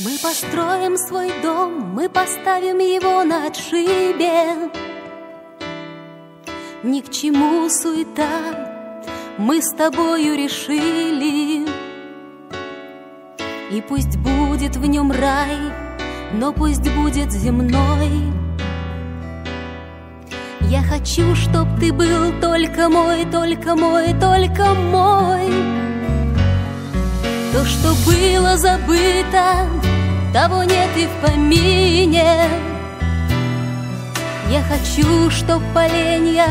Мы построим свой дом, мы поставим его на отшибе. Ни к чему суета, мы с тобою решили. И пусть будет в нем рай, но пусть будет земной. Я хочу, чтоб ты был только мой, только мой, только мой. То, что было забыто, того нет и в помине. Я хочу, чтоб поленья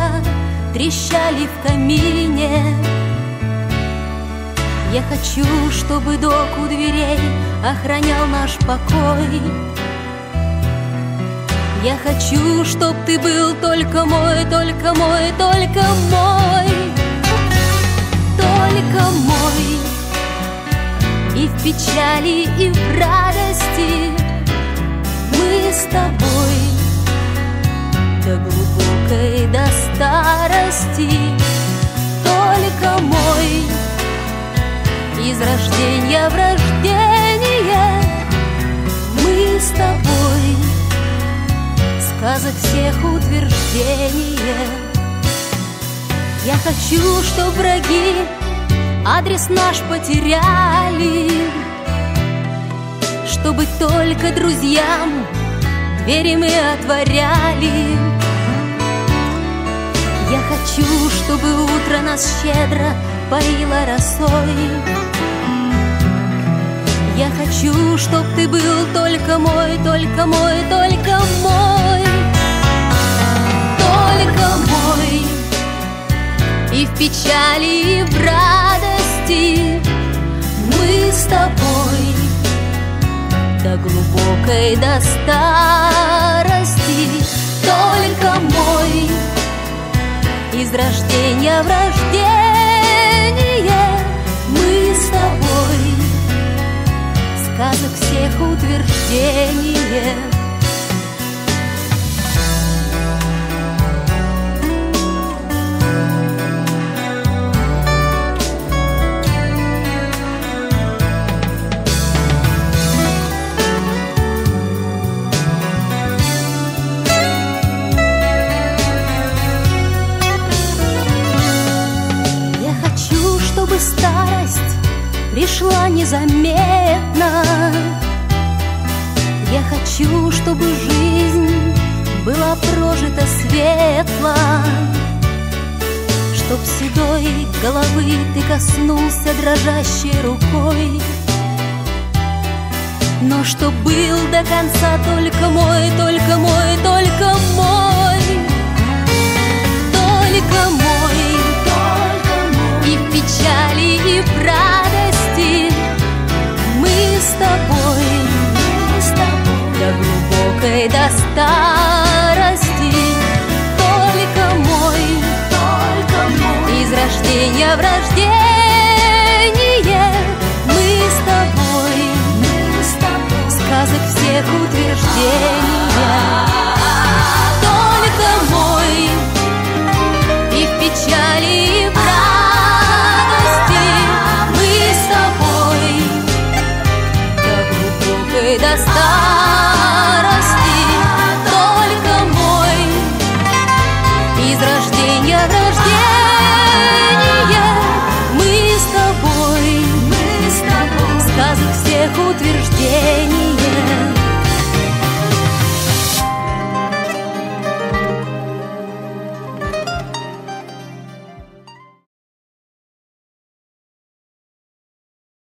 трещали в камине. Я хочу, чтобы док у дверей охранял наш покой. Я хочу, чтоб ты был только мой, только мой, только мой, только мой. И в печали, и в радости мы с тобой до глубокой, до старости только мой. Из рождения в рождение мы с тобой сказок всех утверждение. Я хочу, чтоб враги адрес наш потеряли, чтобы только друзьям двери мы отворяли. Я хочу, чтобы утро нас щедро поило росой. Я хочу, чтоб ты был только мой, только мой, только мой, только мой. И в печали, и в радости до глубокой, до старости только мой. Из рождения в рождение мы с тобой сказок всех утверждение. Пришла незаметно. Я хочу, чтобы жизнь была прожита светло, Чтоб седой головы ты коснулся дрожащей рукой, Но чтоб был до конца только мой, глубокой, до старости. Только мой, только мой. Из рождения в рождение